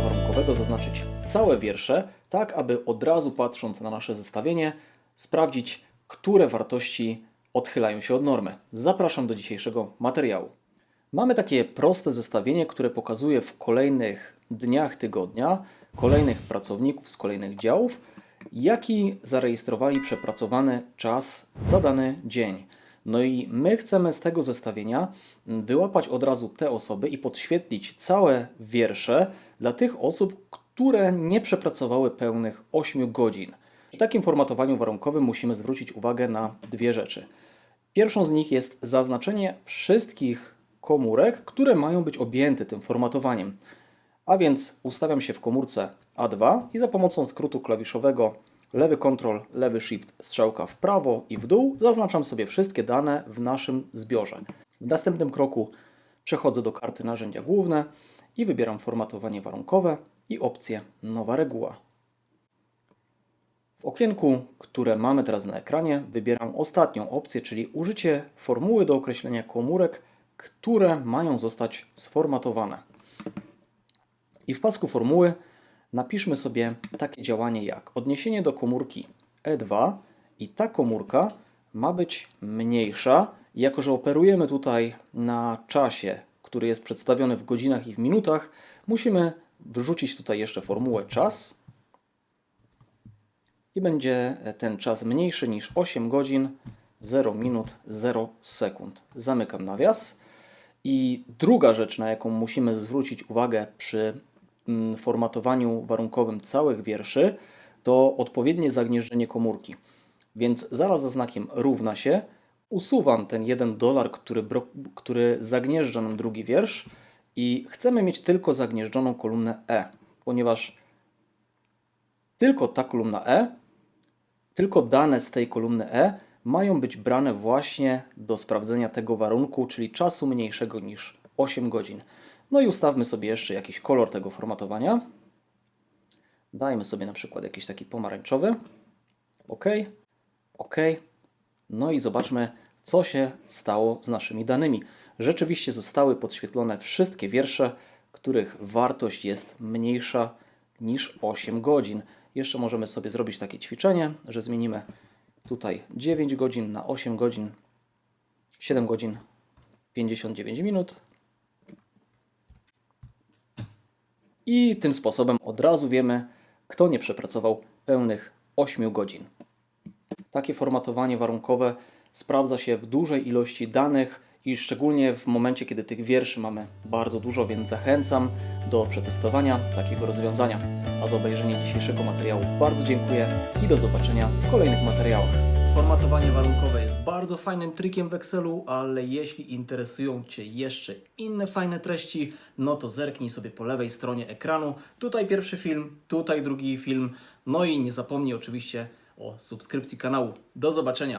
warunkowego zaznaczyć całe wiersze, tak aby od razu patrząc na nasze zestawienie sprawdzić, które wartości odchylają się od normy. Zapraszam do dzisiejszego materiału. Mamy takie proste zestawienie, które pokazuje w kolejnych dniach tygodnia kolejnych pracowników z kolejnych działów, jaki zarejestrowali przepracowany czas za dany dzień. No i my chcemy z tego zestawienia wyłapać od razu te osoby i podświetlić całe wiersze dla tych osób, które nie przepracowały pełnych 8 godzin. Przy takim formatowaniu warunkowym musimy zwrócić uwagę na dwie rzeczy. Pierwszą z nich jest zaznaczenie wszystkich komórek, które mają być objęte tym formatowaniem. A więc ustawiam się w komórce A2 i za pomocą skrótu klawiszowego lewy Ctrl, lewy Shift, strzałka w prawo i w dół zaznaczam sobie wszystkie dane w naszym zbiorze. W następnym kroku przechodzę do karty narzędzia główne i wybieram formatowanie warunkowe i opcję nowa reguła. W okienku, które mamy teraz na ekranie, wybieram ostatnią opcję, czyli użycie formuły do określenia komórek, które mają zostać sformatowane. I w pasku formuły napiszmy sobie takie działanie jak odniesienie do komórki E2 i ta komórka ma być mniejsza. Jako, że operujemy tutaj na czasie, który jest przedstawiony w godzinach i w minutach, musimy wrzucić tutaj jeszcze formułę czas i będzie ten czas mniejszy niż 8 godzin 0 minut 0 sekund. Zamykam nawias. I druga rzecz, na jaką musimy zwrócić uwagę przy formatowaniu warunkowym całych wierszy, to odpowiednie zagnieżdżenie komórki. Więc zaraz za znakiem równa się usuwam ten jeden dolar, który, który zagnieżdża nam drugi wiersz i chcemy mieć tylko zagnieżdżoną kolumnę E, ponieważ tylko ta kolumna E tylko dane z tej kolumny E mają być brane właśnie do sprawdzenia tego warunku, czyli czasu mniejszego niż 8 godzin. No i ustawmy sobie jeszcze jakiś kolor tego formatowania. Dajmy sobie na przykład jakiś taki pomarańczowy. OK, OK. No i zobaczmy, co się stało z naszymi danymi. Rzeczywiście zostały podświetlone wszystkie wiersze, których wartość jest mniejsza niż 8 godzin. Jeszcze możemy sobie zrobić takie ćwiczenie, że zmienimy tutaj 9 godzin na 8 godzin, 7 godzin 59 minut. I tym sposobem od razu wiemy, kto nie przepracował pełnych 8 godzin. Takie formatowanie warunkowe sprawdza się w dużej ilości danych i szczególnie w momencie, kiedy tych wierszy mamy bardzo dużo, więc zachęcam do przetestowania takiego rozwiązania. A za obejrzenie dzisiejszego materiału bardzo dziękuję i do zobaczenia w kolejnych materiałach. Formatowanie warunkowe jest bardzo fajnym trikiem w Excelu, ale jeśli interesują Cię jeszcze inne fajne treści, no to zerknij sobie po lewej stronie ekranu. Tutaj pierwszy film, tutaj drugi film. No i nie zapomnij oczywiście o subskrypcji kanału. Do zobaczenia!